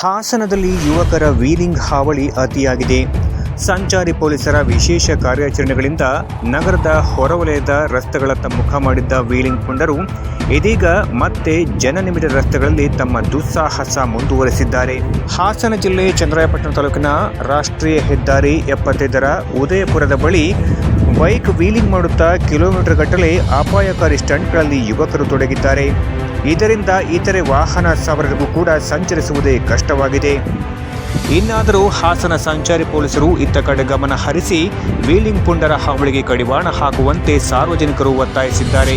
ಹಾಸನದಲ್ಲಿ ಯುವಕರ ವೀಲಿಂಗ್ ಹಾವಳಿ ಅತಿಯಾಗಿದೆ. ಸಂಚಾರಿ ಪೊಲೀಸರ ವಿಶೇಷ ಕಾರ್ಯಾಚರಣೆಗಳಿಂದ ನಗರದ ಹೊರವಲಯದ ರಸ್ತೆಗಳತ್ತ ಮುಖ ಮಾಡಿದ್ದ ವೀಲಿಂಗ್ ಪುಂಡರು ಇದೀಗ ಮತ್ತೆ ಜನನಿಬಿಡ ರಸ್ತೆಗಳಲ್ಲಿ ತಮ್ಮ ದುಸ್ಸಾಹಸ ಮುಂದುವರೆಸಿದ್ದಾರೆ. ಹಾಸನ ಜಿಲ್ಲೆ ಚಂದ್ರಾಯಪಟ್ಟಣ ತಾಲೂಕಿನ ರಾಷ್ಟ್ರೀಯ ಹೆದ್ದಾರಿ ಎಪ್ಪತ್ತೈದರ ಉದಯಪುರದ ಬಳಿ ಬೈಕ್ ವೀಲಿಂಗ್ ಮಾಡುತ್ತಾ ಕಿಲೋಮೀಟರ್ ಗಟ್ಟಲೆ ಅಪಾಯಕಾರಿ ಸ್ಟಂಟ್ಗಳಲ್ಲಿ ಯುವಕರು ತೊಡಗಿದ್ದಾರೆ. ಇದರಿಂದ ಇತರೆ ವಾಹನ ಸವಾರರಿಗೂ ಕೂಡ ಸಂಚರಿಸುವುದೇ ಕಷ್ಟವಾಗಿದೆ. ಇನ್ನಾದರೂ ಹಾಸನ ಸಂಚಾರಿ ಪೊಲೀಸರು ಇತ್ತ ಕಡೆ ಗಮನ ಹರಿಸಿ, ವೀಲಿಂಗ್ ಪುಂಡರ ಹಾವಳಿಗೆ ಕಡಿವಾಣ ಹಾಕುವಂತೆ ಸಾರ್ವಜನಿಕರು ಒತ್ತಾಯಿಸಿದ್ದಾರೆ.